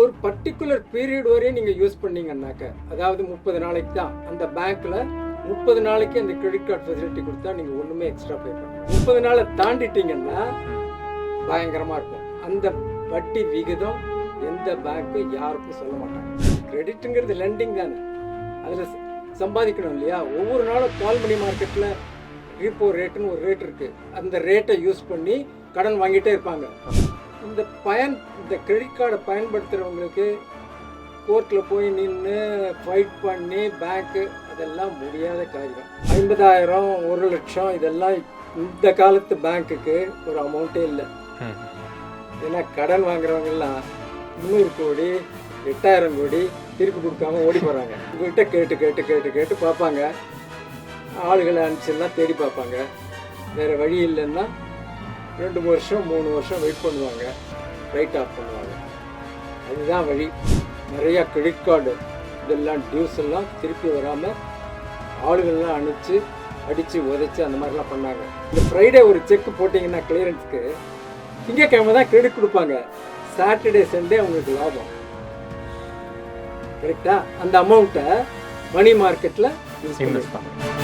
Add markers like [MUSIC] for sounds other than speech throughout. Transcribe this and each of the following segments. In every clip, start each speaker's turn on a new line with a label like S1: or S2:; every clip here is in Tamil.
S1: ஒரு பர்டிகுலர் பீரியட் வரையும் நீங்கள் யூஸ் பண்ணீங்கன்னாக்க அதாவது முப்பது நாளைக்கு தான் அந்த பேங்க்கில் முப்பது நாளைக்கு அந்த கிரெடிட் கார்டு ஃபெசிலிட்டி கொடுத்தா நீங்கள் ஒன்றுமே எக்ஸ்ட்ரா பே பண்ணுங்க முப்பது நாளை தாண்டிட்டீங்கன்னா பயங்கரமாக இருக்கும். அந்த வட்டி விகிதம் எந்த பேங்க்கும் யாருக்கும் சொல்ல மாட்டாங்க. கிரெடிட்டுங்கிறது லெண்டிங் தானே. அதில் சம்பாதிக்கணும் இல்லையா? ஒவ்வொரு நாளும் கால் மணி மார்க்கெட்டில் ரீப்போ ரேட்டுன்னு ஒரு ரேட் இருக்குது அந்த ரேட்டை யூஸ் பண்ணி கடன் வாங்கிட்டே இருப்பாங்க. இந்த பயன் இந்த கிரெடிட் கார்டை பயன்படுத்துகிறவங்களுக்கு கோர்ட்டில் போய் நின்று ஃபைட் பண்ணி பேங்க்கு அதெல்லாம் முடியாத காரியம். ஐம்பதாயிரம் ஒரு லட்சம் இதெல்லாம் இந்த காலத்து பேங்க்குக்கு ஒரு அமௌண்ட்டே இல்லை. ஏன்னா கடன் வாங்குறவங்கெல்லாம் முந்நூறு கோடி எட்டாயிரம் கோடி திருப்பி கொடுக்காம ஓடி போகிறாங்க உங்கள்கிட்ட கேட்டு கேட்டு கேட்டு கேட்டு பார்ப்பாங்க. ஆளுகளை அனுப்பிச்செல்லாம் தேடி பார்ப்பாங்க. வேறு வழி இல்லைன்னா ரெண்டு வருஷம் மூணு வருஷம் வெயிட் பண்ணுவாங்க. ரைட் ஆஃப் பண்ணுவாங்க. அதுதான் வழி. நிறையா கிரெடிட் கார்டு இதெல்லாம் டியூஸ் எல்லாம் திருப்பி வராமல் ஆளுகள்லாம் அனுப்பிச்சு அடித்து உதைச்சி அந்த மாதிரிலாம் பண்ணாங்க. இந்த ஃப்ரைடே ஒரு செக் போட்டிங்கன்னா கிளியரன்ஸ்க்கு திங்கக்கிழமை தான் கிரெடிட் கொடுப்பாங்க. சாட்டர்டே சண்டே உங்களுக்கு லாபம். கரெக்டா அந்த அமௌண்ட்டை மணி மார்க்கெட்டில் யூஸ் பண்ணி.
S2: இன்வெஸ்ட் பண்ணுங்க.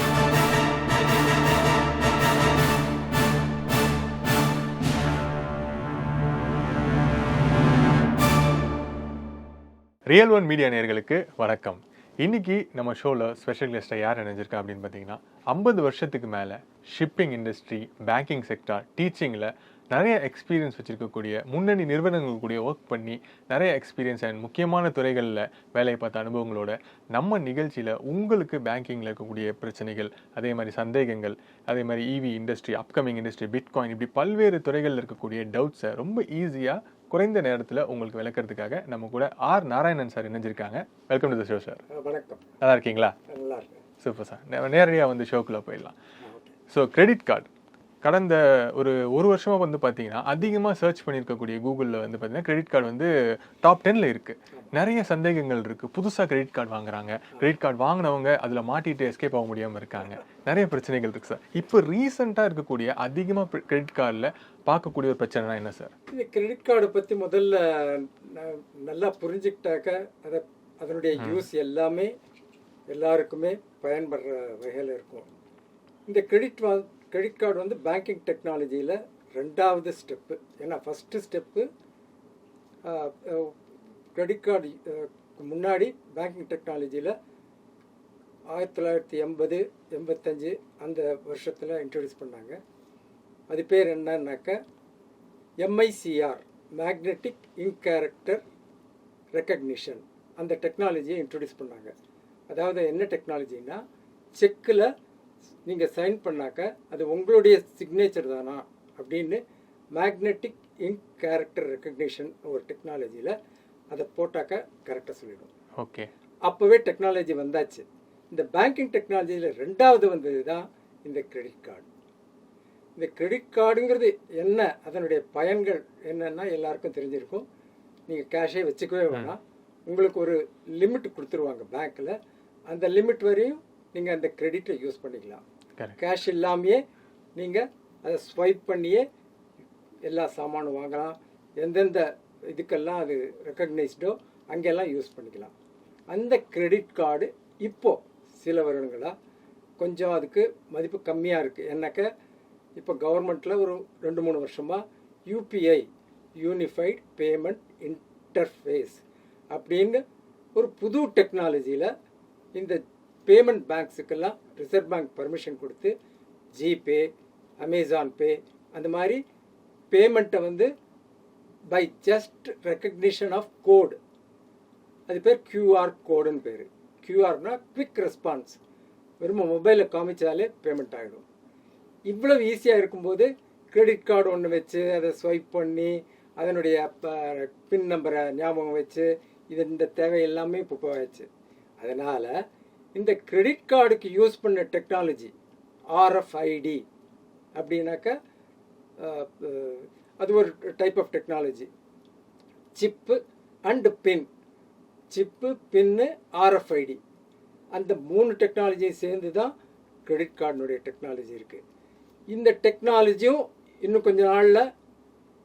S2: ரியல் ஒன் மீடியா நேர்களுக்கு வணக்கம். இன்னைக்கு நம்ம ஷோவில் ஸ்பெஷல் கெஸ்ட்டாக யார் இணைஞ்சிருக்கா அப்படின்னு பார்த்தீங்கன்னா ஐம்பது வருஷத்துக்கு மேலே ஷிப்பிங் இண்டஸ்ட்ரி பேங்கிங் செக்டார் டீச்சிங்கில் நிறைய எக்ஸ்பீரியன்ஸ் வச்சுருக்கக்கூடிய முன்னணி நிறுவனங்கள் கூடிய ஒர்க் பண்ணி நிறைய எக்ஸ்பீரியன்ஸ் அண்ட் முக்கியமான துறைகளில் வேலை பார்த்த அனுபவங்களோட நம்ம நிகழ்ச்சியில் உங்களுக்கு பேங்கிங்கில் இருக்கக்கூடிய பிரச்சனைகள் அதே மாதிரி சந்தேகங்கள் அதே மாதிரி EV industry upcoming industry bitcoin இப்படி பல்வேறு துறைகளில் இருக்கக்கூடிய டவுட்ஸை ரொம்ப ஈஸியாக குறைந்த நேரத்தில் உங்களுக்கு விளக்கறதுக்காக நம்ம கூட ஆர் நாராயணன் சார் இணைஞ்சிருக்காங்க. Welcome to the show sir
S1: வணக்கம்.
S2: நல்லா இருக்கீங்களா?
S1: நல்லா
S2: சூப்பர் சார் நேரடியாக வந்து ஷோக்குள்ளே போயிடலாம். ஸோ கிரெடிட் கார்டு கடந்த ஒரு ஒரு வருஷமாக வந்து பார்த்தீங்கன்னா அதிகமாக சர்ச் பண்ணியிருக்கக்கூடிய கூகுளில் வந்து பார்த்தீங்கன்னா கிரெடிட் கார்டு வந்து டாப் டென்னில் இருக்குது நிறைய சந்தேகங்கள் இருக்குது புதுசாக கிரெடிட் கார்டு வாங்குறாங்க. கிரெடிட் கார்டு வாங்கினவங்க அதில் மாட்டிட்டு எஸ்கேப் ஆக முடியாமல் இருக்காங்க. நிறைய பிரச்சனைகள் இருக்குது சார் இப்போ ரீசெண்டாக இருக்கக்கூடிய அதிகமாக கிரெடிட் கார்டில் பார்க்கக்கூடிய ஒரு பிரச்சனைனா என்ன சார்
S1: இந்த கிரெடிட் கார்டை பற்றி முதல்ல நல்லா புரிஞ்சுக்கிட்டாக்க அதை அதனுடைய யூஸ் எல்லாமே எல்லாருக்குமே பயன்படுற வகையில் இருக்கும். இந்த கிரெடிட் வா கிரெடிட் கார்டு வந்து பேங்கிங் டெக்னாலஜியில் ரெண்டாவது ஸ்டெப்பு ஏன்னா first step credit card uh, முன்னாடி பேங்கிங் டெக்னாலஜியில் ஆயிரத்தி தொள்ளாயிரத்தி எண்பது எண்பத்தஞ்சு அந்த வருஷத்தில் இன்ட்ரடியூஸ் பண்ணாங்க. அது பேர் என்னன்னாக்க MICR magnetic ink character recognition அந்த டெக்னாலஜியை இன்ட்ரடியூஸ் பண்ணாங்க. அதாவது என்ன டெக்னாலஜினா செக்கில் நீங்கள் சைன் பண்ணாக்க அது உங்களுடைய சிக்னேச்சர் தானா? அப்படின்னு மேக்னெட்டிக் இங்க் கேரக்டர் ரெக்கக்னிஷன் ஒரு டெக்னாலஜியில் அதை போட்டாக்க கரெக்டாக சொல்லிடும்.
S2: ஓகே.
S1: அப்போவே டெக்னாலஜி வந்தாச்சு. இந்த பேங்கிங் டெக்னாலஜியில் ரெண்டாவது வந்தது தான் இந்த கிரெடிட் கார்டு இந்த கிரெடிட் கார்டுங்கிறது என்ன அதனுடைய பயன்கள் என்னன்னா எல்லாருக்கும் தெரிஞ்சிருக்கும். நீங்கள் கேஷே வச்சுக்கவே வேணாம். உங்களுக்கு ஒரு லிமிட் கொடுத்துருவாங்க பேங்க்கில் அந்த லிமிட் வரையும் நீங்கள் அந்த கிரெடிட்டை யூஸ் பண்ணிக்கலாம். கேஷ் இல்லாமையே நீங்கள் அதை ஸ்வைப் பண்ணியே எல்லா சாமானும் வாங்கலாம். எந்தெந்த இதுக்கெல்லாம் அது ரெக்கக்னைஸ்டோ அங்கெல்லாம் யூஸ் பண்ணிக்கலாம். அந்த கிரெடிட் கார்டு இப்போது சில வருடங்களாக கொஞ்சம் அதுக்கு மதிப்பு கம்மியாக இருக்குது என்னக்க இப்போ கவர்மெண்ட்டில் ஒரு ரெண்டு மூணு வருஷமாக யூபிஐ யூனிஃபைட் பேமெண்ட் இன்டர்ஃபேஸ் அப்படின்னு ஒரு புது டெக்னாலஜியில் இந்த பேமெண்ட் பேங்க்ஸுக்கெல்லாம் ரிசர்வ் பேங்க் பர்மிஷன் கொடுத்து ஜிபே அமேசான் பே அந்த மாதிரி பேமெண்ட்டை வந்து by just recognition of code அது பேர் கியூஆர் கோடுன்னு பேர். கியூஆர்னா குவிக் ரெஸ்பான்ஸ் வெறும் மொபைலில் காமிச்சாலே பேமெண்ட் ஆகிடும் இவ்வளவு ஈஸியாக இருக்கும்போது கிரெடிட் கார்டு ஒன்று வச்சு அதை ஸ்வைப் பண்ணி அதனுடைய பின் நம்பரை ஞாபகம் வச்சு இது இந்த தேவை எல்லாமே இப்போ போயாச்சு. அதனால் இந்த கிரெடிட் கார்டுக்கு யூஸ் பண்ண டெக்னாலஜி ஆர்எஃப்ஐடி அப்படின்னாக்கா அது ஒரு type of technology chip and pin chip pin RFID அந்த மூணு டெக்னாலஜியும் சேர்ந்து தான் கிரெடிட் கார்டினுடைய டெக்னாலஜி இருக்குது இந்த டெக்னாலஜியும் இன்னும் கொஞ்ச நாளில்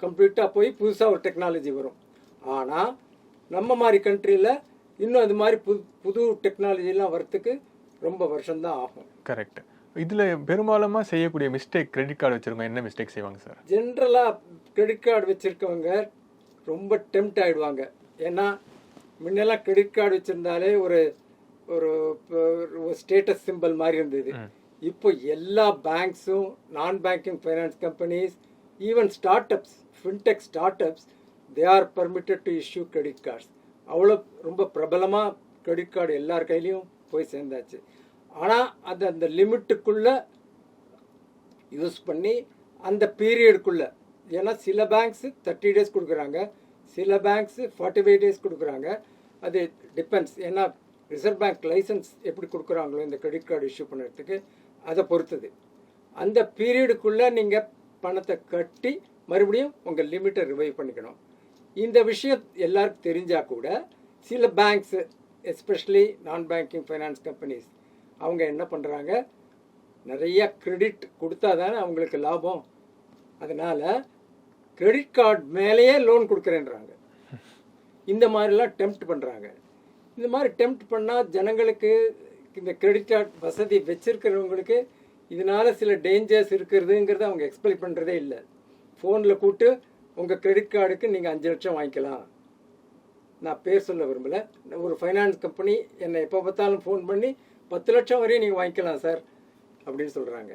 S1: கம்ப்ளீட்டாக போய் புதுசாக ஒரு டெக்னாலஜி வரும். ஆனால் நம்ம மாதிரி கண்ட்ரியில் இன்னும் அது மாதிரி புது புது டெக்னாலஜிலாம் வரத்துக்கு ரொம்ப வருஷம்தான் ஆகும்.
S2: கரெக்ட் இதுல பெரும்பாலுமா செய்யக்கூடிய மிஸ்டேக் கிரெடிட் கார்டு வச்சிருக்கோம் என்ன மிஸ்டேக் செய்வாங்க சார்
S1: ஜென்ரலாக கிரெடிட் கார்டு வச்சுருக்கவங்க ரொம்ப டெம்ட் ஆகிடுவாங்க ஏன்னா முன்னெல்லாம் கிரெடிட் கார்டு வச்சுருந்தாலே ஒரு ஒரு ஸ்டேட்டஸ் சிம்பல் மாதிரி இருந்தது. இப்போ எல்லா பேங்க்ஸும் non banking finance companies even start ups fintech start ups they are permitted to issue credit cards அவ்வளோ ரொம்ப பிரபலமாக கிரெடிட் கார்டு எல்லார் கையிலையும் போய் சேர்ந்தாச்சு. ஆனால் அது அந்த லிமிட்டுக்குள்ளே யூஸ் பண்ணி அந்த பீரியடுக்குள்ளே ஏன்னா சில பேங்க்ஸு தேர்ட்டி டேஸ் கொடுக்குறாங்க சில பேங்க்ஸு ஃபார்ட்டி ஃபைவ் டேஸ் கொடுக்குறாங்க. அது டிபெண்ட்ஸ் ஏன்னா ரிசர்வ் பேங்க் லைசன்ஸ் எப்படி கொடுக்குறாங்களோ இந்த கிரெடிட் கார்டு இஷ்யூ பண்ணுறதுக்கு அதை பொறுத்தது. அந்த பீரியடுக்குள்ளே நீங்கள் பணத்தை கட்டி மறுபடியும் உங்கள் லிமிட்டை ரிவைவ் பண்ணிக்கணும். இந்த விஷயம் எல்லாருக்கும் தெரிஞ்சால் கூட சில banks especially non banking finance companies அவங்க என்ன பண்ணுறாங்க நிறைய கிரெடிட் கொடுத்தா தானே அவங்களுக்கு லாபம். அதனால் கிரெடிட் கார்டு மேலேயே லோன் கொடுக்குறேன்றாங்க. இந்த மாதிரிலாம் டெம்ப்ட் பண்ணுறாங்க இந்த மாதிரி டெம்ப்ட் பண்ணால் ஜனங்களுக்கு இந்த கிரெடிட் கார்டு வசதி வச்சிருக்கிறவங்களுக்கு இதனால் சில டேஞ்சர்ஸ் இருக்கிறதுங்கிறத அவங்க எக்ஸ்பிளைன் பண்ணுறதே இல்லை. ஃபோனில் கூப்பிட்டு உங்கள் கிரெடிட் கார்டுக்கு நீங்கள் அஞ்சு லட்சம் வாங்கிக்கலாம். நான் பேர் சொல்ல விரும்பலை. ஒரு ஃபைனான்ஸ் கம்பெனி என்னை எப்போ பார்த்தாலும் ஃபோன் பண்ணி பத்து லட்சம் வரையும் நீங்கள் வாங்கிக்கலாம் சார் அப்படின்னு சொல்கிறாங்க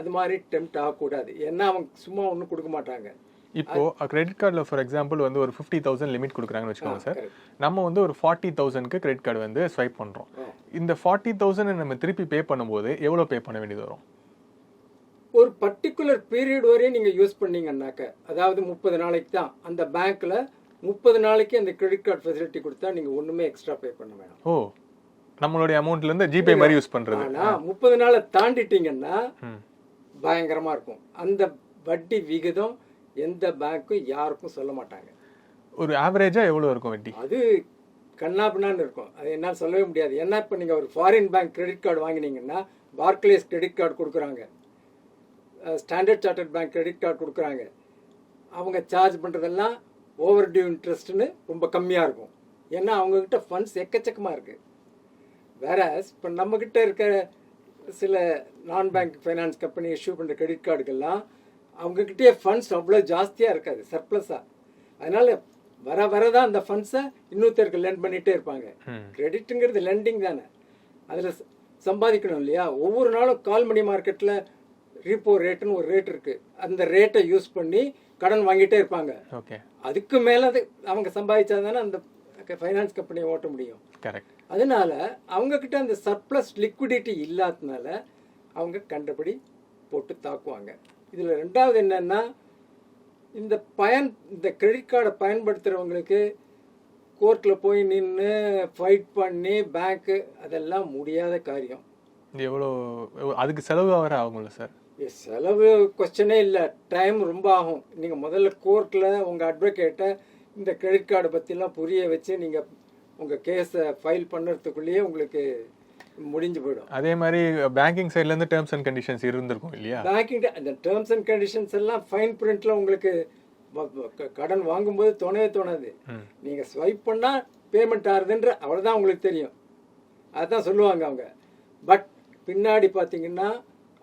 S1: அது மாதிரி டெம்ப்ட் ஆகக்கூடாது. ஏன்னா அவங்க சும்மா ஒன்றும் கொடுக்க மாட்டாங்க.
S2: இப்போ கிரெடிட் கார்டில் ஃபார் எக்ஸாம்பிள் வந்து ஒரு ஃபிஃப்டி தௌசண்ட் லிமிட் கொடுக்குறாங்கன்னு வச்சுக்கோங்க சார். நம்ம வந்து ஒரு ஃபார்ட்டி தௌசண்ட்க்கு கிரெடிட் கார்டு வந்து ஸ்வைப் பண்ணுறோம். இந்த ஃபார்ட்டி தௌசண்ட் நம்ம திருப்பி பே பண்ணும்போது எவ்வளோ பே பண்ண வேண்டியது வரும்?
S1: ஒரு பர்டிகுலர் பீரியட் வரையும் நீங்கள் யூஸ் பண்ணீங்கன்னாக்க அதாவது முப்பது நாளைக்கு தான் அந்த பேங்க்கில் முப்பது நாளைக்கு அந்த கிரெடிட் கார்டு ஃபெசிலிட்டி கொடுத்தா நீங்கள் ஒன்றுமே எக்ஸ்ட்ரா பே பண்ண வேணாம்.
S2: ஓ நம்மளுடைய அமௌண்ட்ல இருந்து ஜிபே மாதிரி யூஸ் பண்றது.
S1: ஆனால் முப்பது நாளை தாண்டிட்டீங்கன்னா
S2: ம்.
S1: பயங்கரமா இருக்கும். அந்த வட்டி விகிதம் எந்த பேங்க்கும் யாருக்கும் சொல்ல மாட்டாங்க.
S2: ஒரு ஆவரேஜா எவ்வளவு இருக்கும் வட்டி?
S1: அது கண்ணாபின்னான்னு இருக்கும். அது என்னால் சொல்லவே முடியாது. என்ன இப்போ நீங்கள் ஒரு ஃபாரின் பேங்க் கிரெடிட் கார்டு வாங்கினீங்கன்னா பார்க்லேஸ் கிரெடிட் கார்டு கொடுக்குறாங்க. Standard Chartered bank credit card கொடுக்குறாங்க. அவங்க சார்ஜ் பண்ணுறதெல்லாம் ஓவர் டியூ இன்ட்ரெஸ்ட்னு ரொம்ப கம்மியாக இருக்கும். ஏன்னா அவங்கக்கிட்ட ஃபண்ட்ஸ் எக்கச்சக்கமாக இருக்குது வேற இப்போ நம்மக்கிட்ட இருக்க சில non bank finance company issue பண்ணுற கிரெடிட் கார்டுக்கெல்லாம் அவங்கக்கிட்டே ஃபண்ட்ஸ் அவ்வளோ ஜாஸ்தியாக இருக்காது சர்ப்ளஸாக அதனால் வர வர தான் அந்த ஃபண்ட்ஸை இன்னொருத்தருக்கு லெண்ட் பண்ணிகிட்டே இருப்பாங்க. கிரெடிட்டுங்கிறது லெண்டிங் தானே. அதில் சம்பாதிக்கணும் இல்லையா? ஒவ்வொரு நாளும் கால் மணி மார்க்கெட்டில் ரீப்போ ரேட்டுன்னு ஒரு ரேட் இருக்குது அந்த ரேட்டை யூஸ் பண்ணி கடன் வாங்கிட்டே இருப்பாங்க.
S2: ஓகே.
S1: அதுக்கு மேலே அவங்க சம்பாதிச்சா தானே அந்த ஃபைனான்ஸ் கம்பெனியை ஓட்ட முடியும்.
S2: கரெக்ட்
S1: அதனால அவங்க கிட்ட அந்த சர்ப்ளஸ் லிக்விடிட்டி இல்லாததுனால அவங்க கண்டபடி போட்டு தாக்குவாங்க. இதில் ரெண்டாவது என்னன்னா இந்த பயன் இந்த கிரெடிட் கார்டை பயன்படுத்துகிறவங்களுக்கு கோர்ட்டில் போய் நின்று ஃபைட் பண்ணி பேங்க்கு அதெல்லாம் முடியாத காரியம்.
S2: இது எவ்வளோ அதுக்கு செலவு வர ஆகும்ல சார்?
S1: செலவு கொஸ்டனே இல்லை. டைம் ரொம்ப ஆகும். நீங்கள் முதல்ல கோர்ட்டில் உங்கள் அட்வொகேட்டை இந்த கிரெடிட் கார்டை பற்றிலாம் புரிய வச்சு நீங்கள் உங்கள் கேஸை ஃபைல் பண்ணுறதுக்குள்ளேயே உங்களுக்கு முடிஞ்சு போயிடும்.
S2: அதே மாதிரி பேங்கிங் சைட்ல இருந்து டேர்ம்ஸ் அண்ட் கண்டிஷன்ஸ் இருந்திருக்கும் இல்லையா?
S1: பேங்கிங் அந்த டேர்ம்ஸ் அண்ட் கண்டிஷன்ஸ் எல்லாம் ஃபைன் பிரிண்ட்ல உங்களுக்கு கடன் வாங்கும்போது தோணவே தோணாது. நீங்கள் ஸ்வைப் பண்ணால் பேமெண்ட் ஆகுதுன்ற அவ்வளோதான் உங்களுக்கு தெரியும். அதுதான் சொல்லுவாங்க அவங்க. பட் பின்னாடி பார்த்தீங்கன்னா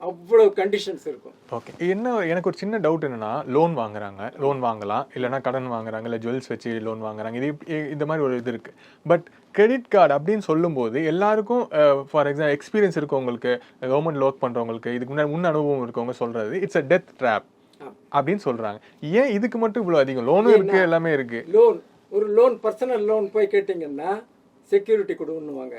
S1: அவ்வளோ கண்டிஷன்ஸ் இருக்கும்.
S2: ஓகே என்ன எனக்கு ஒரு சின்ன டவுட் என்னன்னா லோன் வாங்குறாங்க லோன் வாங்கலாம் இல்லைன்னா கடன் வாங்குறாங்க இல்லை ஜுவல்ஸ் வச்சு லோன் வாங்குறாங்க இது இந்த மாதிரி ஒரு இது இருக்கு. பட் கிரெடிட் கார்டு அப்படின்னு சொல்லும்போது எல்லாருக்கும் ஃபார் எக்ஸாம்பிள் எக்ஸ்பீரியன்ஸ் இருக்கவங்களுக்கு கவர்மெண்ட் ஒர்க் பண்றவங்களுக்கு இதுக்கு முன்னாடி முன் அனுபவம் இருக்கவங்க சொல்றது இட்ஸ் அ டெத் ட்ராப். அப்படின்னு சொல்றாங்க. ஏன் இதுக்கு மட்டும் இவ்வளோ அதிகம்? லோனும் இருக்கு எல்லாமே இருக்கு.
S1: லோன் ஒரு லோன் பர்சனல் லோன் போய் கேட்டிங்கன்னா செக்யூரிட்டி கொடுன்னுவாங்க.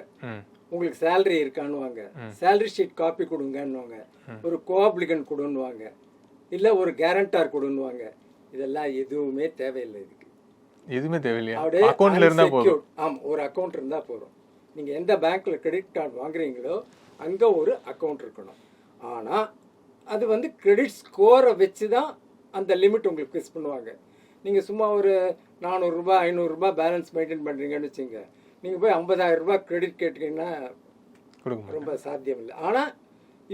S1: உங்களுக்கு சேலரி இருக்கான்னுவாங்க. சேலரி ஷீட் காப்பி கொடுங்கன்னுவாங்க. ஒரு கோஆப்ளிகன் கொடுன்னுவாங்க. இல்லை ஒரு கேரண்டார் கொடுன்னுவாங்க. இதெல்லாம் எதுவுமே தேவையில்லை இதுக்கு.
S2: எதுவுமே தேவையில்லையா?
S1: அப்படியே
S2: அக்கௌண்ட்ல இருந்தா போதும்.
S1: ஆமா ஒரு அக்கௌண்ட் இருந்தா போதும். நீங்க எந்த பேங்க்ல கிரெடிட் கார்டு வாங்குறீங்களோ அங்க ஒரு அக்கௌண்ட் இருக்கணும். ஆனா அது வந்து கிரெடிட் ஸ்கோரை வச்சு தான் அந்த லிமிட் உங்களுக்கு ஃபிக்ஸ் பண்ணுவாங்க. நீங்க சும்மா ஒரு நானூறுரூபா ஐநூறுரூபா பேலன்ஸ் மெயின்டைன் பண்றீங்கன்னு வச்சுங்க நீங்க போய் 50000 ரூபாய் கிரெடிட் கேட்டீங்கன்னா ரொம்ப சாத்தியம் இல்லை ஆனா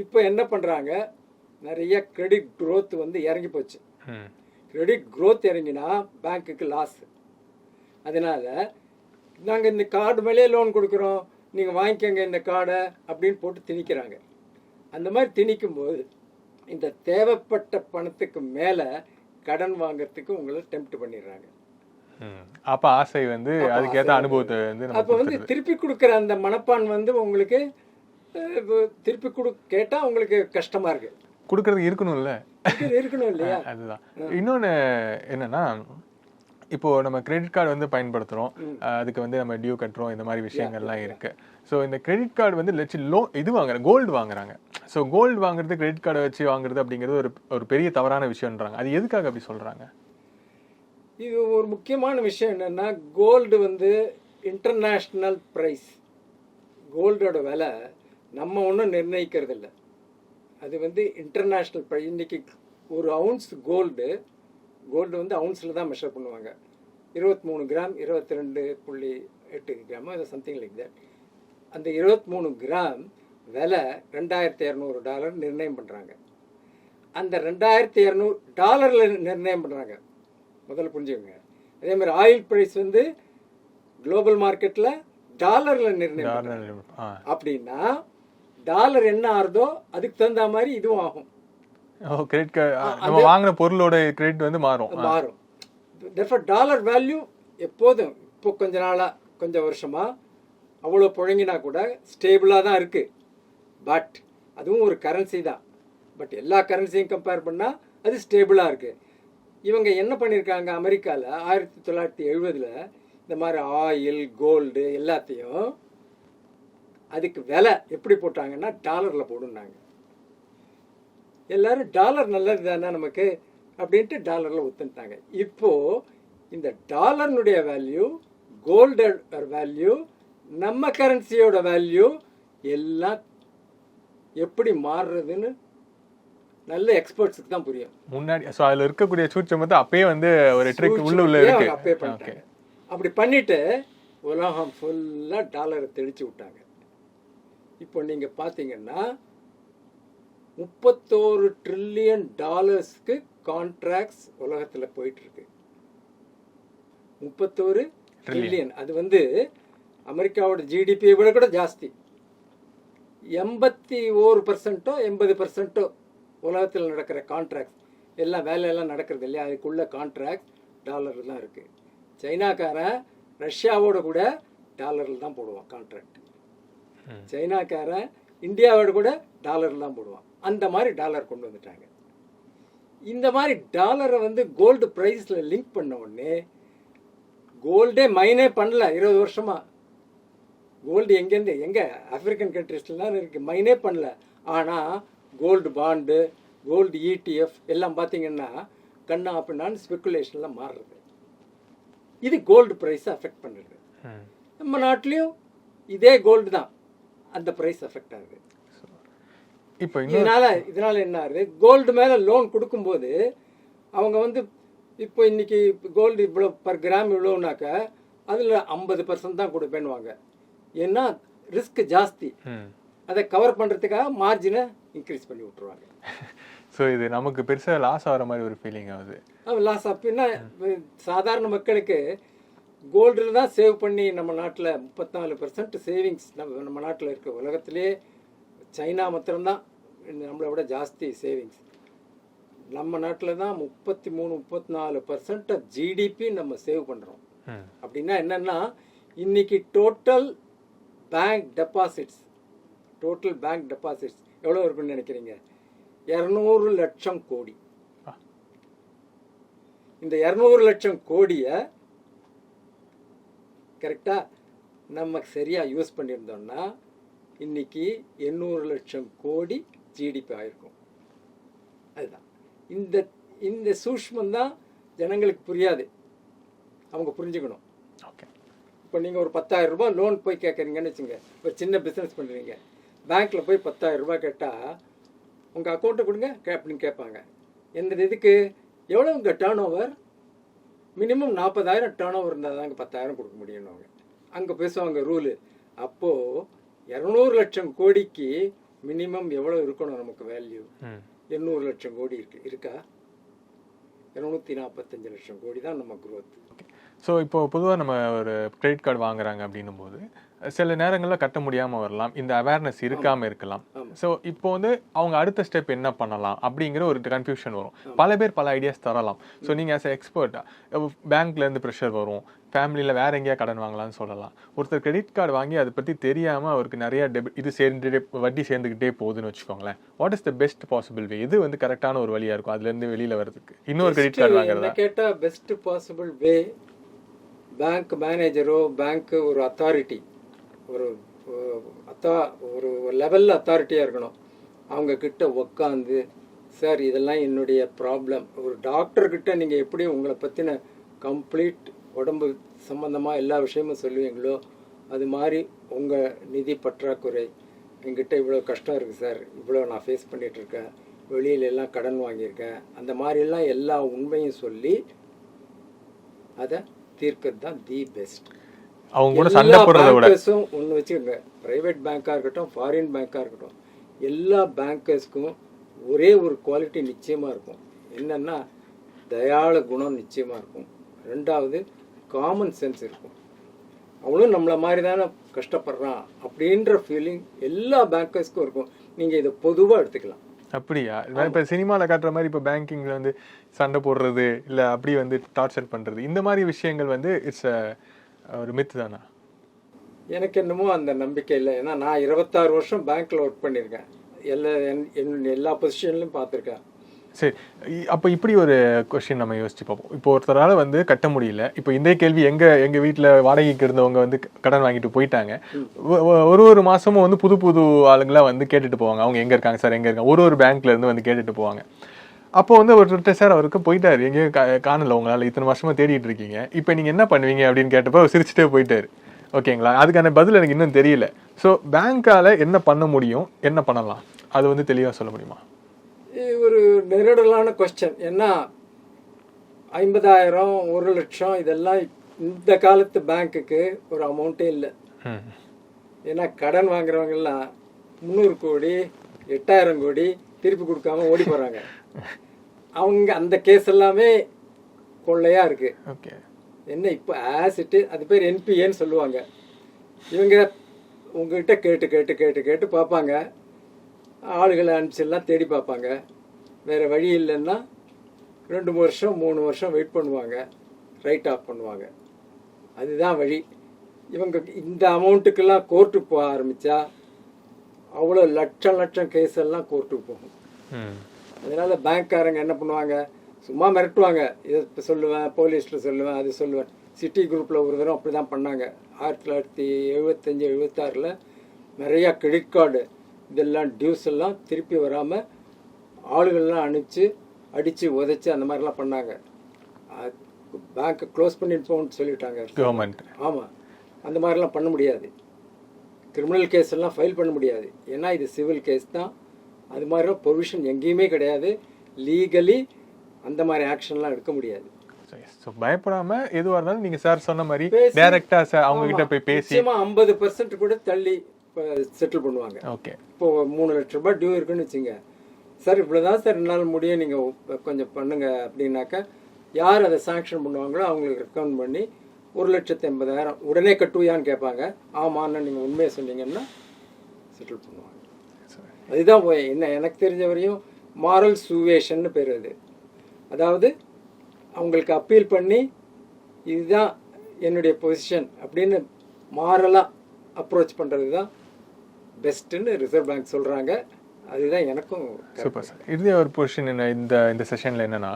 S1: இப்போ என்ன பண்றாங்க? நிறைய கிரெடிட் growth வந்து இறங்கி போச்சு. கிரெடிட் growth இறங்கினா பேங்க்குக்கு லாஸ் அதனால நாங்கள் இந்த கார்டு மேலே லோன் கொடுக்குறோம். நீங்கள் வாங்கிக்கோங்க இந்த கார்டை அப்படின்னு போட்டு திணிக்கிறாங்க. அந்த மாதிரி திணிக்கும்போது இந்த தேவைப்பட்ட பணத்துக்கு மேலே கடன் வாங்குறதுக்கு உங்களை டெம்ப்ட் பண்ணிடுறாங்க.
S2: அப்ப ஆசை வந்து
S1: ஆசை
S2: அனுபவத்தை வந்து
S1: அப்போ வந்து. திருப்பி கொடுக்குற அந்த மனப்பான் வந்து உங்களுக்கு திருப்பி கொடு கேட்டால் உங்களுக்கு கஷ்டமாக இருக்கு.
S2: கொடுக்கறது இருக்கணும்ல.
S1: இருக்கணும் இல்லையா? [LAUGHS]
S2: அதுதான். இன்னொன்னு என்னன்னா இப்போ நம்ம கிரெடிட் கார்டு வந்து பயன்படுத்துறோம். அதுக்கு வந்து நம்ம டியூ கட்டுறோம். இந்த மாதிரி விஷயங்கள்லாம் இருக்கு. ஸோ இந்த கிரெடிட் கார்டு வந்து லட்சம் லோ இது வாங்குறாங்க கோல்டு வாங்குறாங்க. ஸோ கோல்டு வாங்குறது கிரெடிட் கார்டை வச்சு வாங்குறது அப்படிங்கிறது ஒரு ஒரு பெரிய தவறான விஷயம்ன்றாங்க. அது எதுக்காக அப்படி சொல்றாங்க?
S1: இது ஒரு முக்கியமான விஷயம் என்னன்னா கோல்டு வந்து இன்டர்நேஷ்னல் ப்ரைஸ் கோல்டோட விலை நம்ம ஒன்றும் நிர்ணயிக்கிறது இல்லை அது வந்து இன்டர்நேஷ்னல் ப்ரைஸ் இன்னைக்கு ஒரு அவுன்ஸ் கோல்டு கோல்டு வந்து அவுன்ஸில் தான் மெஷர் பண்ணுவாங்க. இருபத்தி மூணு கிராம் இருபத்தி ரெண்டு புள்ளி எட்டு கிராமோ அது சம்திங் லைக் தட் அந்த இருபத்தி மூணு கிராம் விலை ரெண்டாயிரத்தி இரநூறு டாலர் நிர்ணயம் பண்ணுறாங்க அந்த ரெண்டாயிரத்தி இரநூறு டாலரில் நிர்ணயம் பண்ணுறாங்க முதல்ல புரிஞ்சுக்கோங்க. அதே மாதிரி ஆயில் ப்ரைஸ் வந்து குளோபல் மார்க்கெட்டில் டாலரில் நிர்ணயம் அப்படின்னா டாலர் என்ன ஆறுதோ அதுக்கு தகுந்த மாதிரி இதுவும் ஆகும்.
S2: ஓ கிரெடிட் கார்டு நம்ம வாங்கின பொருளோட கிரெடிட் வந்து மாறும்.
S1: மாறும். Therefore டாலர் வேல்யூ எப்போதும் இப்போ கொஞ்ச நாளாக கொஞ்சம் வருஷமா அவ்வளோ புழங்கினா கூட ஸ்டேபிளாக தான் இருக்கு. பட் அதுவும் ஒரு கரன்சி தான். பட் எல்லா கரன்சியும் கம்பேர் பண்ணால் அது ஸ்டேபிளாக இருக்கு. இவங்க என்ன பண்ணியிருக்காங்க அமெரிக்காவில் ஆயிரத்தி தொள்ளாயிரத்தி எழுபதில் இந்த மாதிரி ஆயில் கோல்டு எல்லாத்தையும் அதுக்கு விலை எப்படி போட்டாங்கன்னா டாலரில் போடுனாங்க. எல்லாரும் டாலர் நல்லது தானே நமக்கு அப்படின்ட்டு டாலரில் ஒத்துட்டாங்க இப்போ இந்த டாலர்னுடைய வேல்யூ கோல்டு வேல்யூ நம்ம கரன்சியோட வேல்யூ எல்லாம் எப்படி மாறுறதுன்னு நல்ல எக்ஸ்பர்ட்ஸுக்கு தான் புரியும்.
S2: முன்னாடி ஸோ அதுல இருக்கக்கூடிய சூட்சமத்தை அப்பயே வந்து ஒரு ட்ரிக் உள்ள உள்ள இருக்கு.
S1: அவங்க அப்பே
S2: ஓகே
S1: பண்ணிட்டாங்க அப்படி பண்ணிட்டு உலகம் ஃபுல்லாக டாலரை தெளிச்சு விட்டாங்க. இப்போ நீங்கள் பார்த்தீங்கன்னா முப்பத்தோரு ட்ரில்லியன் டாலர்ஸ்க்கு கான்ட்ராக்ட்ஸ் உலகத்தில் போயிட்டு இருக்கு முப்பத்தோரு ட்ரில்லியன் அது வந்து அமெரிக்காவோட ஜிடிபியை விட கூட ஜாஸ்தி. எண்பத்தி ஓரு பர்சன்ட்டோ எண்பது பர்சன்ட்டோ உலகத்தில் நடக்கிற கான்ட்ராக்ட்ஸ் எல்லாம் வேலையெல்லாம் நடக்கிறது இல்லையா? அதுக்குள்ள கான்ட்ராக்ட் டாலரில் தான் இருக்குது சைனாக்காரன் ரஷ்யாவோட கூட டாலரில் தான் போடுவான் கான்ட்ராக்ட். சைனாக்காரன் இந்தியாவோட கூட டாலரில் தான் போடுவான். அந்த மாதிரி டாலர் கொண்டு வந்துட்டாங்க. இந்த மாதிரி டாலரை வந்து கோல்டு ப்ரைஸில் லிங்க் பண்ண உடனே கோல்டே மைனே பண்ணல இருபது வருஷமா. கோல்டு எங்கேருந்து? எங்கே? ஆப்பிரிக்கன் கண்ட்ரீஸ்லாம் இருக்கு. மைனே பண்ணல. ஆனால் கோல்டு பாண்டு கோல்டு இடிஎஃப் எல்லாம் பார்த்தீங்கன்னா கண்ணா அப்படின்னான்னு ஸ்பெக்குலேஷனில் மாறுறது. இது கோல்டு ப்ரைஸை அஃபெக்ட் பண்ணுறது. நம்ம நாட்டிலையும் இதே கோல்டு தான். அந்த ப்ரைஸ் அஃபெக்ட் ஆகுது.
S2: இப்போ
S1: இதனால இதனால என்ன ஆகுது? கோல்டு மேல லோன் கொடுக்கும்போது அவங்க வந்து இப்போ இன்னைக்கு கோல்டு இவ்வளோ பர் கிராம் இவ்வளோனாக்க அதில் ஐம்பது பர்சன்ட் தான் கொடுப்பேன்னுவாங்க. ஏன்னா ரிஸ்க் ஜாஸ்தி. அதை கவர் பண்ணுறதுக்காக மார்ஜினை இன்க்ரீஸ் பண்ணி விட்ருவாங்க
S2: ஸோ [LAUGHS] இது நமக்கு பெருசா லாஸ் ஆகிற மாதிரி ஒரு ஃபீலிங் ஆகுது
S1: லாஸ் அப்படின்னா சாதாரண மக்களுக்கு கோல்டில் தான் சேவ் பண்ணி நம்ம நாட்டில் முப்பத்தாலு பர்சன்ட் சேவிங்ஸ் நம்ம நம்ம நாட்டில் இருக்க உலகத்திலே சைனா மாத்திரம்தான். நம்மளை விட ஜாஸ்தி சேவிங்ஸ் நம்ம நாட்டில் தான் முப்பத்தி மூணு முப்பத்தி நாலு பர்சன்ட் ஆஃப் ஜிடிபி நம்ம சேவ் பண்ணுறோம் அப்படின்னா என்னன்னா இன்னைக்கு total bank deposits total bank deposits எவ்வளோ இருக்குன்னு நினைக்கிறீங்க? இரநூறு லட்சம் கோடி. இந்த இரநூறு லட்சம் கோடியை கரெக்டாக நம்ம சரியாக யூஸ் பண்ணியிருந்தோம்னா இன்னைக்கு எண்ணூறு லட்சம் கோடி ஜிடிபி ஆயிருக்கும். அதுதான். இந்த இந்த சூஷ்மம் தான் ஜனங்களுக்கு புரியாது. அவங்க புரிஞ்சுக்கணும்.
S2: ஓகே.
S1: இப்போ நீங்கள் ஒரு பத்தாயிரம் ரூபாய் லோன் போய் கேட்குறீங்கன்னு வச்சுங்க. ஒரு சின்ன பிஸ்னஸ் பண்ணுறீங்க பேங்க்கில் போய் பத்தாயிரம் ரூபாய் கேட்டால் உங்கள் அக்கௌண்ட்டை கொடுங்க கே அப்படின்னு கேட்பாங்க. எந்த இதுக்கு எவ்வளோ உங்கள் டேர்ன் ஓவர் மினிமம் நாற்பதாயிரம் டேர்ன் ஓவர் இருந்தால் தாங்க பத்தாயிரம் கொடுக்க முடியும்னுவாங்க. அங்கே பேசுவாங்க ரூலு அப்போது இரநூறு லட்சம் கோடிக்கு மினிமம் எவ்வளோ இருக்கணும் நமக்கு வேல்யூ எண்ணூறு லட்சம் கோடி இருக்கு இருக்கா? இரநூத்தி நாற்பத்தஞ்சு லட்சம் கோடி தான் நம்ம growth.
S2: ஸோ இப்போ பொதுவாக நம்ம ஒரு கிரெடிட் கார்டு வாங்குறாங்க அப்படின்னும் போது சில நேரங்களில் கட்ட முடியாமல் வரலாம். இந்த அவேர்னஸ் இருக்காமல் இருக்கலாம். ஸோ இப்போ வந்து அவங்க அடுத்த ஸ்டெப் என்ன பண்ணலாம்? அப்படிங்கிற ஒரு கன்ஃபியூஷன் வரும். பல பேர் பல ஐடியாஸ் தரலாம். ஸோ நீங்கள் ஆஸ் எக்ஸ்பர்ட் பேங்க்லேருந்து ப்ரெஷர் வரும். ஃபேமிலியில் வேற எங்கேயா கடன் வாங்கலாம்னு சொல்லலாம். ஒருத்தர் கிரெடிட் கார்டு வாங்கி அதை பற்றி தெரியாமல் அவருக்கு நிறைய டெபிட் இது சேர்ந்துட்டே வட்டி சேர்ந்துக்கிட்டே போகுதுன்னு வச்சுக்கோங்களேன். What is the best possible way எது வந்து கரெக்டான ஒரு வழியாக இருக்கும்? அதுலேருந்து வெளியில் வரதுக்கு இன்னொரு கிரெடிட் கார்டு வாங்குறதா?
S1: கேட்டால் பெஸ்ட் பாசிபிள் வே பேங்க் மேனேஜரோ பேங்க் ஒரு அத்தாரிட்டி ஒரு ஒரு அத்தா ஒரு லெவலில் அத்தாரிட்டியாக இருக்கணும். அவங்க கிட்ட உக்காந்து சார் இதெல்லாம் என்னுடைய ப்ராப்ளம் ஒரு டாக்டர்கிட்ட நீங்கள் எப்படி உங்களை பற்றின கம்ப்ளீட் உடம்பு சம்பந்தமாக எல்லா விஷயமும் சொல்லுவீங்களோ அது மாதிரி உங்கள் நிதி பற்றாக்குறை என்கிட்ட இவ்வளோ கஷ்டம் இருக்குது சார் இவ்வளோ நான் ஃபேஸ் பண்ணிகிட்ருக்கேன் இருக்கேன். வெளியில எல்லாம் கடன் வாங்கியிருக்கேன். அந்த மாதிரிலாம் எல்லா உண்மையும் சொல்லி அதை தீர்க்கிறது தான் தி பெஸ்ட்
S2: அவங்க கூட சண்டை போடுறத விட.
S1: ஒன்று வச்சுக்கோங்க. ப்ரைவேட் பேங்காக இருக்கட்டும் ஃபாரின் பேங்காக இருக்கட்டும் எல்லா பேங்கர்ஸ்க்கும் ஒரே ஒரு குவாலிட்டி நிச்சயமாக இருக்கும். என்னன்னா தயாள குணம் நிச்சயமாக இருக்கும். ரெண்டாவது காமன் சென்ஸ் இருக்கும். அவனும் நம்மளை மாதிரி தானே கஷ்டப்படுறான் அப்படின்ற ஃபீலிங் எல்லா பேங்கர்ஸ்க்கும் இருக்கும். நீங்கள் இதை பொதுவாக எடுத்துக்கலாம்.
S2: அப்படியா? இப்போ சினிமாவில் காட்டுற மாதிரி இப்போ பேங்கிங்கில் வந்து சண்டை போடுறது இல்லை அப்படி வந்து டார்ச்சர் பண்ணுறது இந்த மாதிரி விஷயங்கள் வந்து இட்ஸ் ஒரு மித்து தானா?
S1: எனக்கு என்னமோ அந்த நம்பிக்கை இல்லை. ஏன்னா நான் இருபத்தாறு வருஷம் பேங்க்கில் ஒர்க் பண்ணியிருக்கேன். எல்லா என் எல்லா பொசிஷன்லையும் பார்த்துருக்கேன்.
S2: சரி. அப்போ இப்படி ஒரு கொஸ்டின் நம்ம யோசிச்சு பார்ப்போம். இப்போ ஒருத்தரால வந்து கட்ட முடியல. இப்போ இந்த கேள்வி எங்க எங்க வீட்டில் வாடகைக்கு இருந்தவங்க வந்து கடன் வாங்கிட்டு போயிட்டாங்க. ஒரு ஒரு மாசமும் வந்து புது புது ஆளுங்களா வந்து கேட்டுட்டு போவாங்க. அவங்க எங்க இருக்காங்க சார்? எங்க இருக்காங்க? ஒரு ஒரு பேங்க்ல இருந்து வந்து கேட்டுட்டு போவாங்க. அப்போ வந்து ஒருத்தர் சார் அவருக்கு போயிட்டாரு. எங்கேயும் காணல. உங்களால இத்தனை வருஷமா தேடிட்டு இருக்கீங்க. இப்போ நீங்க என்ன பண்ணுவீங்க? அப்படின்னு கேட்டப்போ அவர் சிரிச்சுட்டே போயிட்டாரு. ஓகேங்களா? அதுக்கான பதில் எனக்கு இன்னும் தெரியல. ஸோ பேங்க்கால என்ன பண்ண முடியும்? என்ன பண்ணலாம்? அது வந்து தெளிவா சொல்ல முடியுமா?
S1: இது ஒரு நெருடலான கொஸ்டின் ஏன்னா ஐம்பதாயிரம் ஒரு லட்சம் இதெல்லாம் இந்த காலத்து பேங்க்குக்கு ஒரு அமௌண்ட்டே இல்லை. ஏன்னா கடன் வாங்குறவங்கெல்லாம் முந்நூறு கோடி எட்டாயிரம் கோடி திருப்பி கொடுக்காம ஓடி போகிறாங்க [LAUGHS] அவங்க அந்த கேஸ் எல்லாமே கொள்ளையா இருக்கு.
S2: ஓகே
S1: என்ன இப்போ ஆசிட்டு அது பேர் என்பிஏன்னு சொல்லுவாங்க. இவங்க உங்ககிட்ட கேட்டு கேட்டு கேட்டு கேட்டு பார்ப்பாங்க. ஆளுகளை அனுப்பிச்செல்லாம் தேடி பார்ப்பாங்க. வேறு வழி இல்லைன்னா ரெண்டு வருஷம் மூணு வருஷம் வெயிட் பண்ணுவாங்க. ரைட் ஆஃப் பண்ணுவாங்க. அதுதான் வழி. இவங்க இந்த அமௌண்ட்டுக்கெல்லாம் கோர்ட்டுக்கு போக ஆரம்பித்தா அவ்வளோ லட்சம் லட்சம் கேஸ் எல்லாம் கோர்ட்டுக்கு போகும். அதனால பேங்க்காரங்க என்ன பண்ணுவாங்க? சும்மா மிரட்டுவாங்க. இதை இப்ப சொல்லுவேன் போலீஸில் சொல்லுவேன் அது சொல்லுவேன். சிட்டி குரூப்பில் ஒரு தரம் அப்படி தான் பண்ணாங்க. ஆயிரத்தி தொள்ளாயிரத்தி எழுபத்தஞ்சி எழுபத்தாறில் நிறையா கிரெடிட் கார்டு இதெல்லாம் டியூஸ் எல்லாம் திருப்பி வராமல் ஆளுகள்லாம் அனுப்பிச்சு அடித்து உதைச்சு அந்த மாதிரிலாம் பண்ணாங்க. பேங்க்கை க்ளோஸ் பண்ணிட்டு போகணும்னு சொல்லிட்டாங்க.
S2: கவர்மெண்ட்
S1: ஆமாம் அந்த மாதிரிலாம் பண்ண முடியாது. கிரிமினல் கேஸ் எல்லாம் ஃபைல் பண்ண முடியாது. ஏன்னா இது சிவில் கேஸ் தான். அது மாதிரிலாம் ப்ரொவிஷன் எங்கேயுமே கிடையாது. லீகலி அந்த மாதிரி ஆக்ஷன்லாம் எடுக்க முடியாது.
S2: ஸோ பயப்படாம எதுவா இருந்தாலும் நீங்க சார் சொன்ன மாதிரி
S1: பேசி-
S2: டைரக்டா சார் அவங்க கிட்ட போய் பேசி
S1: ஐம்பது பர்சன்ட் கூட தள்ளி செட்டில் பண்ணுவாங்க.
S2: ஓகே
S1: இப்போ மூணு லட்ச ரூபாய் டியூ இருக்குன்னு வச்சுங்க. சார் இவ்வளோதான் சார் என்னால் முடியும் நீங்கள் கொஞ்சம் பண்ணுங்க அப்படின்னாக்கா யார் அதை சாங்ஷன் பண்ணுவாங்களோ அவங்களுக்கு ரெக்கமெண்ட் பண்ணி ஒரு லட்சத்து எண்பதாயிரம் உடனே கட்டுவியான்னு கேட்பாங்க. ஆமான்னு நீங்கள் உண்மையை சொன்னீங்கன்னா செட்டில் பண்ணுவாங்க. அதுதான் போய் என்ன எனக்கு தெரிஞ்ச வரையும் மாரல் சூவேஷன்னு பேர் அது. அதாவது அவங்களுக்கு அப்பீல் பண்ணி இதுதான் என்னுடைய பொசிஷன் அப்படின்னு மாரலாக அப்ரோச் பண்ணுறது தான் பெஸ்ட்டுன்னு ரிசர்வ் பேங்க் சொல்கிறாங்க அதுதான் எனக்கும்
S2: சூப்பர் சார் இது ஒரு பொசிஷன் என்ன இந்த இந்த செஷன்ல என்னன்னா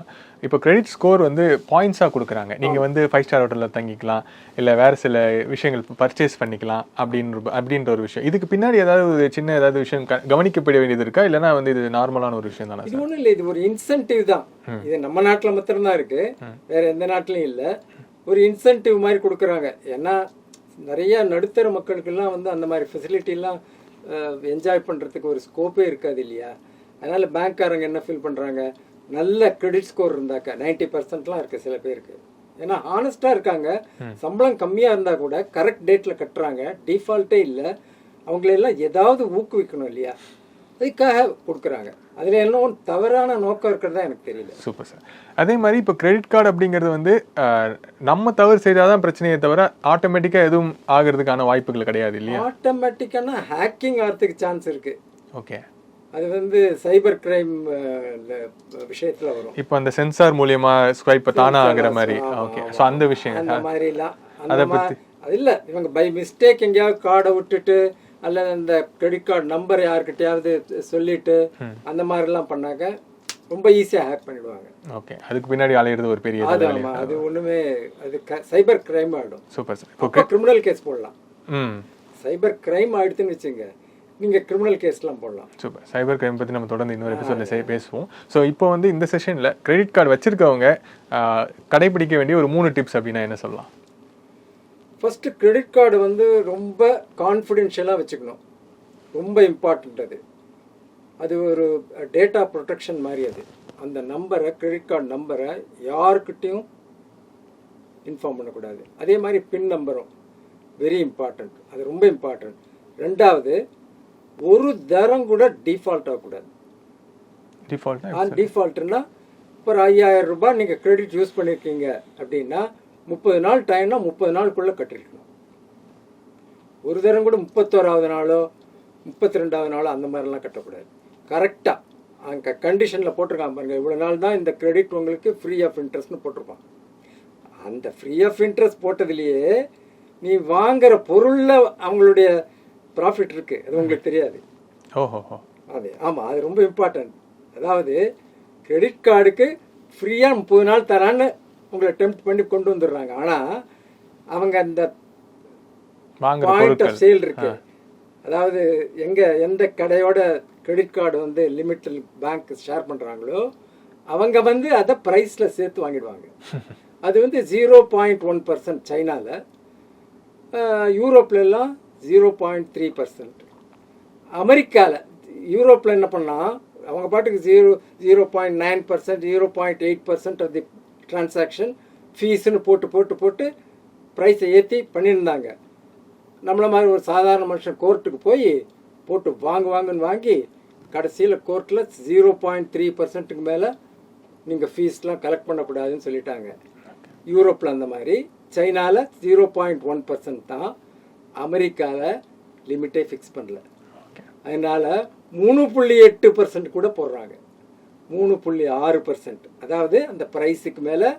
S2: இப்போ கிரெடிட் ஸ்கோர் வந்து பாயிண்ட்ஸா கொடுக்குறாங்க. நீங்க வந்து ஃபைவ் ஸ்டார் ஹோட்டல்ல தங்கிக்கலாம் இல்ல வேற சில விஷயங்கள் பர்ச்சேஸ் பண்ணிக்கலாம் அப்படின்னு அப்படின்ற ஒரு விஷயம். இதுக்கு பின்னாடி ஏதாவது ஒரு சின்ன ஏதாவது விஷயம் கவனிக்கப்பட வேண்டியது இருக்கா? இல்லைன்னா வந்து இது நார்மலான ஒரு விஷயம் தானே
S1: இது ஒன்றும் இல்லை இது ஒரு இன்சென்டிவ் தான். இது நம்ம நாட்டில் மாத்திரம்தான் இருக்கு. வேற எந்த நாட்டிலையும் இல்லை. ஒரு இன்சென்டிவ் மாதிரி கொடுக்குறாங்க. ஏன்னா நிறைய நடுத்தர மக்களுக்கெல்லாம் வந்து அந்த மாதிரி ஃபெசிலிட்டிலாம் என்ஜாய் பண்ணுறதுக்கு ஒரு ஸ்கோப்பே இருக்காது இல்லையா? அதனால பேங்க்காரங்க என்ன ஃபீல் பண்ணுறாங்க நல்ல கிரெடிட் ஸ்கோர் இருந்தாக்கா நைன்டி பர்சன்ட்லாம் இருக்குது சில பேருக்கு. ஏன்னா ஹானஸ்டாக இருக்காங்க. சம்பளம் கம்மியாக இருந்தால் கூட கரெக்ட் டேட்டில் கட்டுறாங்க. டிஃபால்ட்டே இல்லை. அவங்களெல்லாம் ஏதாவது ஊக்குவிக்கணும் இல்லையா? அதுக்காக கொடுக்குறாங்க. அதில் என்ன தவறான நோக்கம் இருக்கிறதா எனக்கு தெரியல.
S2: சூப்பர் சார் அதே மாதிரி இப்போ கிரெடிட் கார்டு அப்படிங்கிறது வந்து நம்ம தவறு செய்தால் தான் பிரச்சனையே தவிர ஆட்டோமேட்டிக்காக எதுவும் ஆகிறதுக்கான வாய்ப்புகள் கிடையாது இல்லையா?
S1: ஆட்டோமேட்டிக்கான ஹேக்கிங் ஆகிறதுக்கு சான்ஸ் இருக்கு.
S2: ஓகே
S1: அது வந்து சைபர் கிரைம் விஷயத்துல வரும்.
S2: இப்போ அந்த சென்சார் மூலியமா ஸ்வைப் தானா ஆகுற மாதிரி. ஓகே. ஸோ அந்த விஷயம்.
S1: அந்த மாதிரிலாம்.
S2: அதை
S1: மாதிரி அது இல்லை. இவங்க பை மிஸ்டேக் எங்கேயாவது கார்டை விட்டுட்டு அல்லது அந்த கிரெடிட் கார்டு நம்பர் யார்கிட்டயாவது சொல்லிட்டு அந்த மாதிரிலாம் பண்ணாக்க ரொம்ப ஈஸியாக ஹேக் பண்ணிடுவாங்க.
S2: ஓகே அதுக்கு பின்னாடி அலையிறது ஒரு பெரிய
S1: அது ஆமா. அது ஒண்ணுமே அது சைபர் கிரைம் ஆயிடும்.
S2: சூப்பர் சார்
S1: அப்போ கிரிமினல் கேஸ் போடலாம். சைபர் கிரைம் ஆயிடுதுன்னு வச்சுங்க நீங்க கிரிமினல் கேஸ்லாம் போடலாம்.
S2: சூப்பர் சைபர் கிரைம் பற்றி நம்ம தொடர்ந்து இன்னொரு எபிசோடில் பேசுவோம். ஸோ இப்போ வந்து இந்த செஷனில் கிரெடிட் கார்டு வச்சிருக்கவங்க கடைபிடிக்க வேண்டிய ஒரு மூணு டிப்ஸ் அப்படின்னா என்ன சொல்லலாம்?
S1: ஃபர்ஸ்ட் கிரெடிட் கார்டு வந்து ரொம்ப கான்ஃபிடென்ஷியலாக வச்சுக்கணும். ரொம்ப இம்பார்ட்டண்ட் அது. அது ஒரு டேட்டா ப்ரொடெக்ஷன் மாதிரி அது. அந்த நம்பரை கிரெடிட் கார்டு நம்பரை யாருக்கிட்டையும் இன்ஃபார்ம் பண்ணக்கூடாது. அதே மாதிரி பின் நம்பரும் வெரி இம்பார்ட்டண்ட் அது ரொம்ப இம்பார்ட்டண்ட் ரெண்டாவது ஒரு தரம் கூட டிஃபால்ட் ஆகக்கூடாது.
S2: டிஃபால்ட்டாக
S1: டிஃபால்ட்னா ஒரு ஐயாயிரம் ரூபாய் நீங்கள் கிரெடிட் யூஸ் பண்ணியிருக்கீங்க அப்படின்னா முப்பது நாள் டைம்னா முப்பது நாளுக்குள்ளே கட்டிருக்கணும். ஒரு தரம் கூட முப்பத்தோராவது நாளோ முப்பத்தி ரெண்டாவது நாளோ அந்த மாதிரிலாம் கட்டக்கூடாது. கரெக்டாக அங்கே கண்டிஷனில் போட்டிருக்கான் பாருங்க. இவ்வளோ நாள் தான் இந்த கிரெடிட் உங்களுக்கு ஃப்ரீ ஆஃப் இன்ட்ரெஸ்ட்னு போட்டிருப்பான் அந்த ஃப்ரீ ஆஃப் இன்ட்ரெஸ்ட் போட்டதுலேயே நீ வாங்குற பொருளில் அவங்களுடைய ப்ராஃபிட் இருக்குது அது உங்களுக்கு தெரியாது. அது ஆமாம் அது ரொம்ப இம்பார்ட்டன்ட் அதாவது கிரெடிட் கார்டுக்கு ஃப்ரீயாக முப்பது நாள் தரான்னு உங்களை டெம்ப்ட் பண்ணி கொண்டு வந்துடுறாங்க. ஆனால் அவங்க அந்த பாயிண்ட் ஆஃப் சேல் இருக்கு. அதாவது எங்க எந்த கடையோட கிரெடிட் கார்டு வந்து லிமிட்டில் பேங்க் ஷேர் பண்றாங்களோ அவங்க வந்து அதை ப்ரைஸ்ல சேர்த்து வாங்கிடுவாங்க. [LAUGHS] அது வந்து ஜீரோ பாயிண்ட் ஒன் பர்சன்ட் சைனாவில் எல்லாம் ஜீரோ பாயிண்ட் த்ரீ பர்சன்ட் அமெரிக்காவில் யூரோப்பில் என்ன பண்ணா அவங்க பாட்டுக்கு zero zero point nine percent zero point eight percent of the transaction ஃபீஸுன்னு போட்டு போட்டு போட்டு ப்ரைஸை ஏற்றி பண்ணியிருந்தாங்க. நம்மள மாதிரி ஒரு சாதாரண மனுஷன் கோர்ட்டுக்கு போய் போட்டு வாங்கு வாங்குன்னு வாங்கி கடைசியில் கோர்ட்டில் ஜீரோ பாயிண்ட் த்ரீ பர்சன்ட்டுக்கு மேலே நீங்கள் ஃபீஸ்லாம் கலெக்ட் பண்ணக்கூடாதுன்னு சொல்லிட்டாங்க. யூரோப்பில் அந்த மாதிரி. சைனாவில் ஜீரோ பாயிண்ட் ஒன் பர்சன்ட் தான். அமெரிக்காவில் லிமிட்டே ஃபிக்ஸ் பண்ணல.
S2: அதனால்
S1: அதனால மூணு புள்ளி எட்டு பர்சன்ட் கூட போடுறாங்க. மூணு புள்ளி ஆறு பர்சன்ட் அதாவது அந்த ப்ரைஸுக்கு மேலே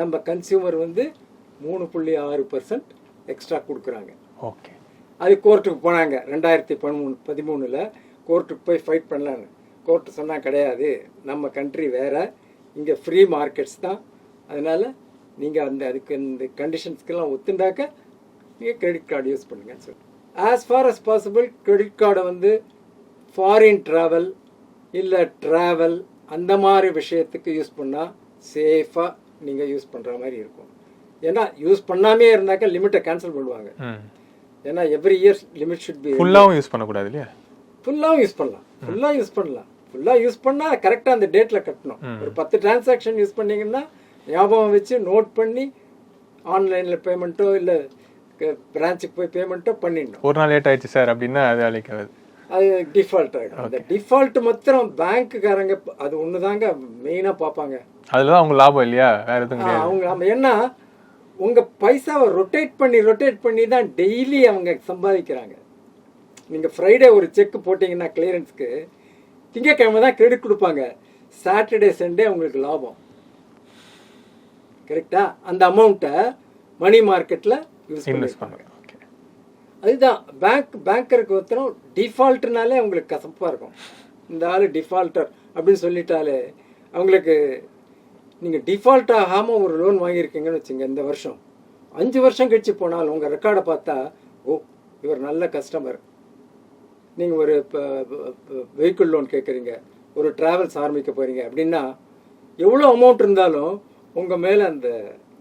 S1: நம்ம கன்சியூமர் வந்து மூணு புள்ளி ஆறு பர்சன்ட் எக்ஸ்ட்ரா கொடுக்குறாங்க.
S2: ஓகே
S1: அது கோர்ட்டுக்கு போனாங்க. ரெண்டாயிரத்தி பதிமூணு பதிமூணில் கோர்ட்டுக்கு போய் ஃபைட் பண்ணலான்னு. கோர்ட்டு சொன்னால் கிடையாது. நம்ம கண்ட்ரி வேற. இங்கே ஃப்ரீ மார்க்கெட்ஸ் தான். அதனால நீங்கள் அந்த அதுக்கு இந்த கண்டிஷன்ஸ்க்கெல்லாம் ஒத்துண்டாக்க நீங்கள் கிரெடிட் கார்டு யூஸ் பண்ணுங்கன்னு சொல்லி. As far as possible credit கார்டை வந்து ஃபாரின் ட்ராவல் இல்லை ட்ராவல் அந்த மாதிரி விஷயத்துக்கு யூஸ் பண்ணால் சேஃபாக நீங்கள் யூஸ் பண்ணுற மாதிரி இருக்கும். ஏன்னா யூஸ் பண்ணாமே இருந்தாக்க லிமிட்டை கேன்சல் பண்ணுவாங்க. ஏன்னா every year limit should be
S2: ஃபுல்லாகவும் use பண்ணக்கூடாது இல்லையா?
S1: ஃபுல்லாகவும் யூஸ் பண்ணலாம். ஃபுல்லாக யூஸ் பண்ணலாம். ஃபுல்லாக யூஸ் பண்ணால் கரெக்டாக அந்த டேட்டில் கட்டணும். ஒரு பத்து டிரான்சாக்ஷன் யூஸ் பண்ணீங்கன்னா ஞாபகம் வச்சு நோட் பண்ணி ஆன்லைனில் பேமெண்ட்டோ இல்லை பிரான்ச்சுக்கு போய் பேமெண்ட்டோ பண்ணிடணும்.
S2: ஒரு நாள் லேட் ஆயிடுச்சு சார் அப்படின்னா அது அழைக்காது.
S1: அது டிஃபால்ட் ஆகிடும் அந்த டிஃபால்ட் மாத்திரம் பேங்க்குக்காரங்க அது ஒன்று தாங்க மெயினாக பார்ப்பாங்க.
S2: அதில் தான் அவங்க லாபம் இல்லையா? வேற எதுவும்
S1: அவங்க ஆமா, ஏன்னா உங்க பைசாவை ரொட்டேட் பண்ணி ரொட்டேட் பண்ணி தான் டெய்லி அவங்க சம்பாதிக்கிறாங்க. நீங்க ஃப்ரைடே ஒரு செக் போட்டீங்கன்னா கிளியரன்ஸ்க்கு திங்கக்கிழமை தான் கிரெடிட் கொடுப்பாங்க. சாட்டர்டே சண்டே உங்களுக்கு லாபம். கரெக்டா அந்த அமௌண்ட்டை மணி மார்க்கெட்ல யூஸ்
S2: ஓகே
S1: அதுதான் பேங்க் பேங்கருக்கு ஒருத்தரும் டிஃபால்ட்னாலே அவங்களுக்கு கசப்பாக இருக்கும். இந்த ஆள் டிஃபால்ட்டர் அப்படின்னு சொல்லிட்டாலே அவங்களுக்கு நீங்கள் டிஃபால்ட் ஆகாமல் ஒரு லோன் வாங்கியிருக்கீங்கன்னு வச்சுங்க இந்த வருஷம். அஞ்சு வருஷம் கழிச்சு போனால் உங்கள் ரெக்கார்டை பார்த்தா ஓ இவர் நல்ல கஸ்டமர் நீங்கள் ஒரு வெஹிக்கிள் லோன் கேட்குறீங்க ஒரு ட்ராவல்ஸ் ஆரம்பிக்க போகிறீங்க அப்படின்னா எவ்வளோ அமௌண்ட் இருந்தாலும் உங்கள் மேலே அந்த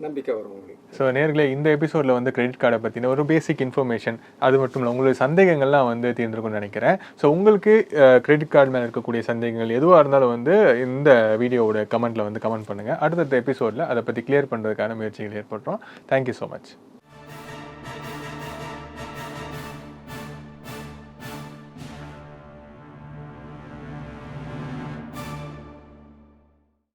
S1: நம்பிக்கை வரும் உங்களுக்கு.
S2: ஸோ நேர்களே இந்த எபிசோடில் வந்து கிரெடிட் கார்டை பற்றின ஒரு பேசிக் இன்ஃபர்மேஷன் அது மட்டும் இல்லை உங்களுடைய சந்தேகங்கள்லாம் வந்து தீர்ந்துருக்கும்னு நினைக்கிறேன். ஸோ உங்களுக்கு கிரெடிட் கார்டு மேலே இருக்கக்கூடிய சந்தேகங்கள் எதுவாக இருந்தாலும் வந்து இந்த வீடியோவோட கமெண்ட்டில் வந்து கமெண்ட் பண்ணுங்கள் அடுத்தடுத்த எபிசோடில் அதை பற்றி கிளியர் பண்ணுறதுக்கான முயற்சிகள் ஏற்படுறோம். Thank you so much